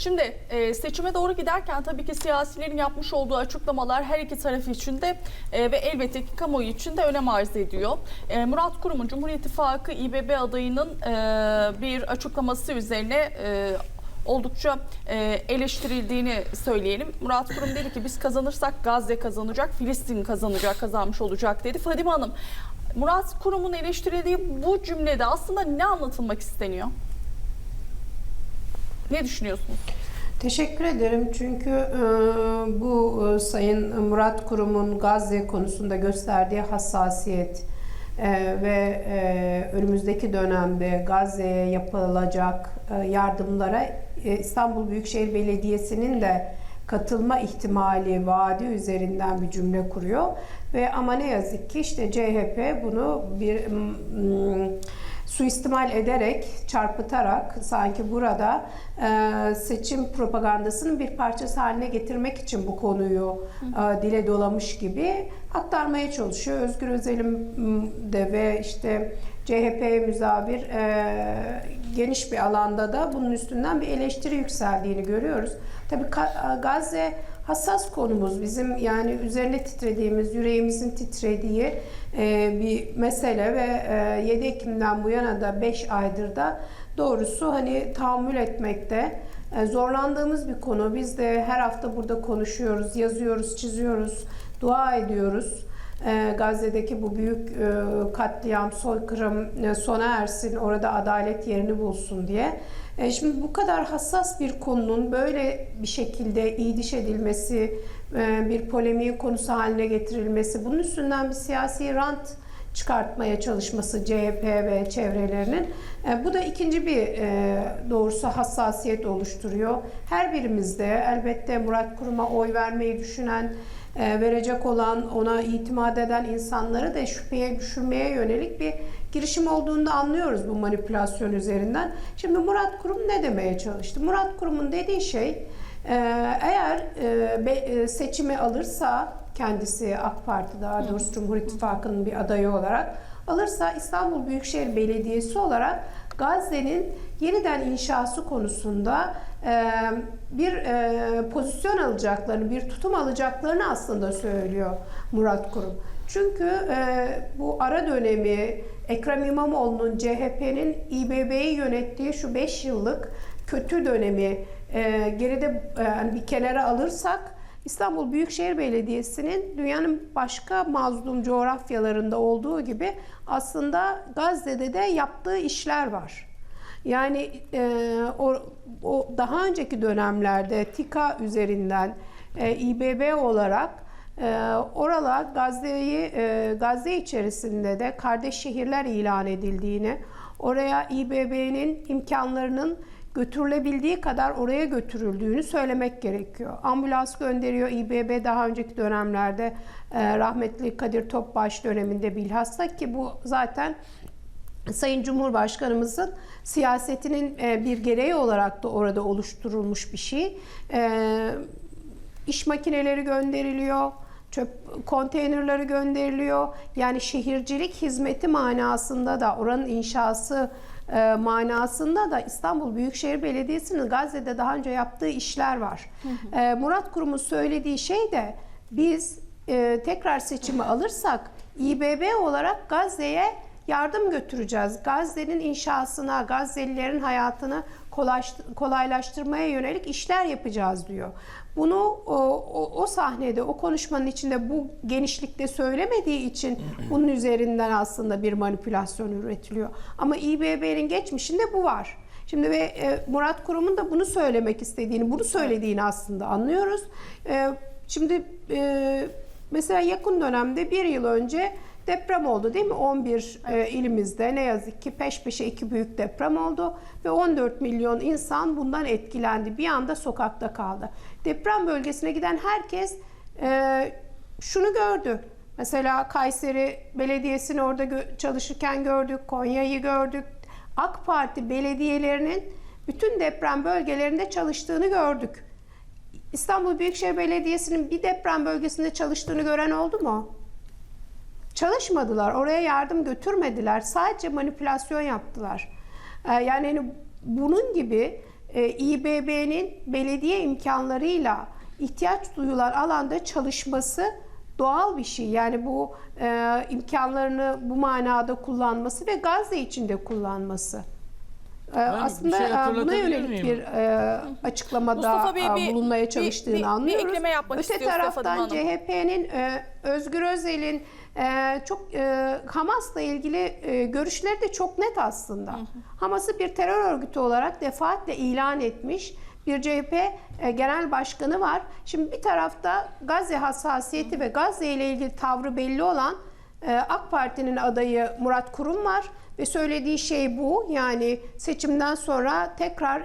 Şimdi e, seçime doğru giderken tabii ki siyasilerin yapmış olduğu açıklamalar her iki taraf için de e, ve elbette ki kamuoyu için de önem arz ediyor. E, Murat Kurum'un Cumhur İttifakı İBB adayının e, bir açıklaması üzerine e, oldukça e, eleştirildiğini söyleyelim. Murat Kurum dedi ki biz kazanırsak Gazze kazanacak, Filistin kazanacak, kazanmış olacak dedi. Fadime Hanım, Murat Kurum'un eleştirildiği bu cümlede aslında ne anlatılmak isteniyor? Ne düşünüyorsunuz? Teşekkür ederim çünkü e, bu e, Sayın Murat Kurum'un Gazze konusunda gösterdiği hassasiyet e, ve e, önümüzdeki dönemde Gazze'ye yapılacak e, yardımlara e, İstanbul Büyükşehir Belediyesi'nin de katılma ihtimali vaadi üzerinden bir cümle kuruyor ve ama ne yazık ki işte CHP bunu bir mm, suistimal ederek, çarpıtarak sanki burada e, seçim propagandasının bir parçası haline getirmek için bu konuyu e, dile dolamış gibi aktarmaya çalışıyor. Özgür Özel'in de ve işte CHP müzavir e, geniş bir alanda da bunun üstünden bir eleştiri yükseldiğini görüyoruz. Tabii Gazze hassas konumuz bizim yani üzerine titrediğimiz, yüreğimizin titrediği e, bir mesele ve e, 7 Ekim'den bu yana da 5 aydır da doğrusu hani tahammül etmekte e, zorlandığımız bir konu. Biz de her hafta burada konuşuyoruz, yazıyoruz, çiziyoruz, dua ediyoruz. E, Gazze'deki bu büyük e, katliam, soykırım e, sona ersin, orada adalet yerini bulsun diye. E, Şimdi bu kadar hassas bir konunun böyle bir şekilde iyiliş edilmesi, bir polemiğin konusu haline getirilmesi, bunun üstünden bir siyasi rant çıkartmaya çalışması CHP ve çevrelerinin e, bu da ikinci bir e, doğrusu hassasiyet oluşturuyor. Her birimizde elbette Murat Kurum'a oy vermeyi düşünen, e, verecek olan, ona itimat eden insanları da şüpheye düşürmeye yönelik bir girişim olduğunu da anlıyoruz bu manipülasyon üzerinden. Şimdi Murat Kurum ne demeye çalıştı? Murat Kurum'un dediği şey eğer seçimi alırsa kendisi AK Parti daha doğrusu Cumhur İttifakı'nın bir adayı olarak alırsa İstanbul Büyükşehir Belediyesi olarak Gazze'nin yeniden inşası konusunda e, bir e, pozisyon alacaklarını, bir tutum alacaklarını aslında söylüyor Murat Kurum. Çünkü e, bu ara dönemi Ekrem İmamoğlu'nun CHP'nin İBB'yi yönettiği şu 5 yıllık kötü dönemi e, geride e, hani bir kenara alırsak İstanbul Büyükşehir Belediyesi'nin dünyanın başka mazlum coğrafyalarında olduğu gibi aslında Gazze'de de yaptığı işler var. Yani e, o, o daha önceki dönemlerde TİKA üzerinden e, İBB olarak e, oralar Gazze'yi e, Gazze içerisinde de kardeş şehirler ilan edildiğini, oraya İBB'nin imkanlarının götürülebildiği kadar oraya götürüldüğünü söylemek gerekiyor. Ambulans gönderiyor İBB daha önceki dönemlerde e, rahmetli Kadir Topbaş döneminde bilhassa ki bu zaten Sayın Cumhurbaşkanımızın siyasetinin e, bir gereği olarak da orada oluşturulmuş bir şey. E, İş makineleri gönderiliyor, çöp konteynerleri gönderiliyor. Yani şehircilik hizmeti manasında da oranın inşası e, manasında da İstanbul Büyükşehir Belediyesi'nin Gazze'de daha önce yaptığı işler var. E, Murat Kurum'un söylediği şey de biz e, tekrar seçimi alırsak İBB olarak Gazze'ye yardım götüreceğiz. Gazze'nin inşasına, Gazze'lilerin hayatını kolaylaştırmaya yönelik işler yapacağız diyor. Bunu o, o, o sahnede, o konuşmanın içinde bu genişlikte söylemediği için bunun üzerinden aslında bir manipülasyon üretiliyor. Ama İBB'nin geçmişinde bu var. Şimdi ve e, Murat Kurum'un da bunu söylemek istediğini, bunu söylediğini aslında anlıyoruz. E, şimdi e, mesela yakın dönemde bir yıl önce deprem oldu değil mi? 11 e, ilimizde ne yazık ki peş peşe iki büyük deprem oldu ve 14 milyon insan bundan etkilendi. Bir anda sokakta kaldı. Deprem bölgesine giden herkes e, şunu gördü. Mesela Kayseri Belediyesi'ni orada gö- çalışırken gördük, Konya'yı gördük. AK Parti belediyelerinin bütün deprem bölgelerinde çalıştığını gördük. İstanbul Büyükşehir Belediyesi'nin bir deprem bölgesinde çalıştığını gören oldu mu? Çalışmadılar. Oraya yardım götürmediler. Sadece manipülasyon yaptılar. Ee, yani hani bunun gibi e, İBB'nin belediye imkanlarıyla ihtiyaç duyulan alanda çalışması doğal bir şey. Yani bu e, imkanlarını bu manada kullanması ve Gazze içinde kullanması. E, bir aslında şey e, buna hatırlatabilir yönelik miyim? bir e, açıklamada Mustafa Bey, e, bir- bulunmaya bir- çalıştığını bir- bir anlıyoruz. ekleme yapmak Öte istiyor taraftan Hanım. CHP'nin e, Özgür Özel'in e, çok e, Hamas'la ilgili e, görüşleri de çok net aslında. Hamas'ı bir terör örgütü olarak defaatle ilan etmiş bir CHP e, genel başkanı var. Şimdi bir tarafta Gazze hassasiyeti ve Gazze ile ilgili tavrı belli olan e, AK Parti'nin adayı Murat Kurum var ve söylediği şey bu. Yani seçimden sonra tekrar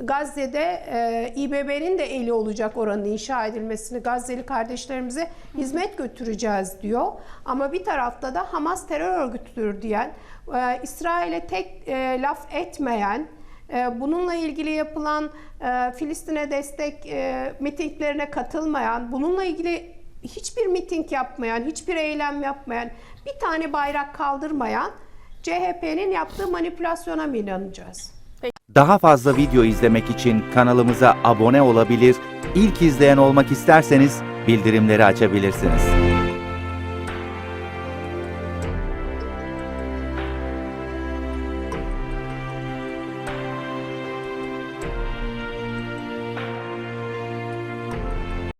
Gazze'de e, İBB'nin de eli olacak oranın inşa edilmesini, Gazze'li kardeşlerimize hizmet götüreceğiz diyor. Ama bir tarafta da Hamas terör örgütüdür diyen, e, İsrail'e tek e, laf etmeyen, e, bununla ilgili yapılan e, Filistin'e destek e, mitinglerine katılmayan, bununla ilgili hiçbir miting yapmayan, hiçbir eylem yapmayan, bir tane bayrak kaldırmayan CHP'nin yaptığı manipülasyona mı inanacağız? Daha fazla video izlemek için kanalımıza abone olabilir, ilk izleyen olmak isterseniz bildirimleri açabilirsiniz.